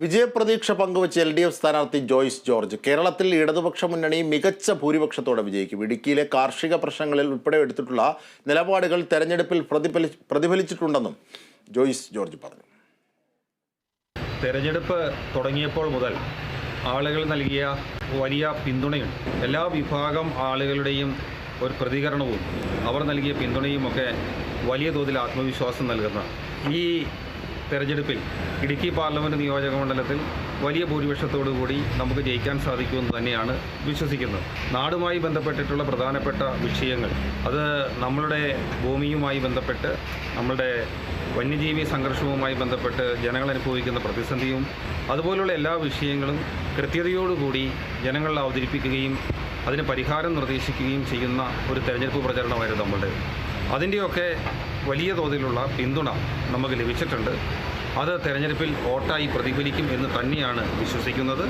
വിജയപ്രതീക്ഷ പങ്കുവച്ച് L D F സ്ഥാനാർത്ഥി Joyce George കേരളത്തിൽ ഇടതുപക്ഷ മുന്നണി മികച്ച ഭൂരിപക്ഷത്തോടെ വിജയിക്കും. ഇടുക്കിയിലെ കാർഷിക പ്രശ്നങ്ങളിൽ ഉൾപ്പെടെ എടുത്തിട്ടുള്ള നിലപാടുകൾ തെരഞ്ഞെടുപ്പിൽ പ്രതിഫലി പ്രതിഫലിച്ചിട്ടുണ്ടെന്നും ജോയ്സ് ജോർജ് പറഞ്ഞു. തെരഞ്ഞെടുപ്പ് തുടങ്ങിയപ്പോൾ മുതൽ ആളുകൾ നൽകിയ വലിയ പിന്തുണയും എല്ലാ വിഭാഗം ആളുകളുടെയും ഒരു പ്രതികരണവും അവർ നൽകിയ പിന്തുണയും ഒക്കെ വലിയ തോതിൽ ആത്മവിശ്വാസം നൽകുന്ന ഈ തെരഞ്ഞെടുപ്പിൽ ഇടുക്കി പാർലമെന്റ് നിയോജക മണ്ഡലത്തിൽ വലിയ ഭൂരിപക്ഷത്തോടുകൂടി നമുക്ക് ജയിക്കാൻ സാധിക്കുമെന്ന് തന്നെയാണ് വിശ്വസിക്കുന്നത്. നാടുമായി ബന്ധപ്പെട്ടിട്ടുള്ള പ്രധാനപ്പെട്ട വിഷയങ്ങൾ അത് നമ്മളുടെ ഭൂമിയുമായി ബന്ധപ്പെട്ട് നമ്മളുടെ വന്യജീവി സംഘർഷവുമായി ബന്ധപ്പെട്ട് ജനങ്ങൾ അനുഭവിക്കുന്ന പ്രതിസന്ധിയും അതുപോലുള്ള എല്ലാ വിഷയങ്ങളും കൃത്യതയോടുകൂടി ജനങ്ങളിൽ അവതരിപ്പിക്കുകയും അതിന് പരിഹാരം നിർദ്ദേശിക്കുകയും ചെയ്യുന്ന ഒരു തെരഞ്ഞെടുപ്പ് പ്രചരണമായിരുന്നു നമ്മളുടെ അതിന്റെയൊക്കെ വലിയ തോതിലുള്ള പിന്തുണ നമുക്ക് ലഭിച്ചിട്ടുണ്ട്. അത് തെരഞ്ഞെടുപ്പിൽ വോട്ടായി പ്രതിഫലിക്കും എന്ന് തന്നെയാണ് വിശ്വസിക്കുന്നത്.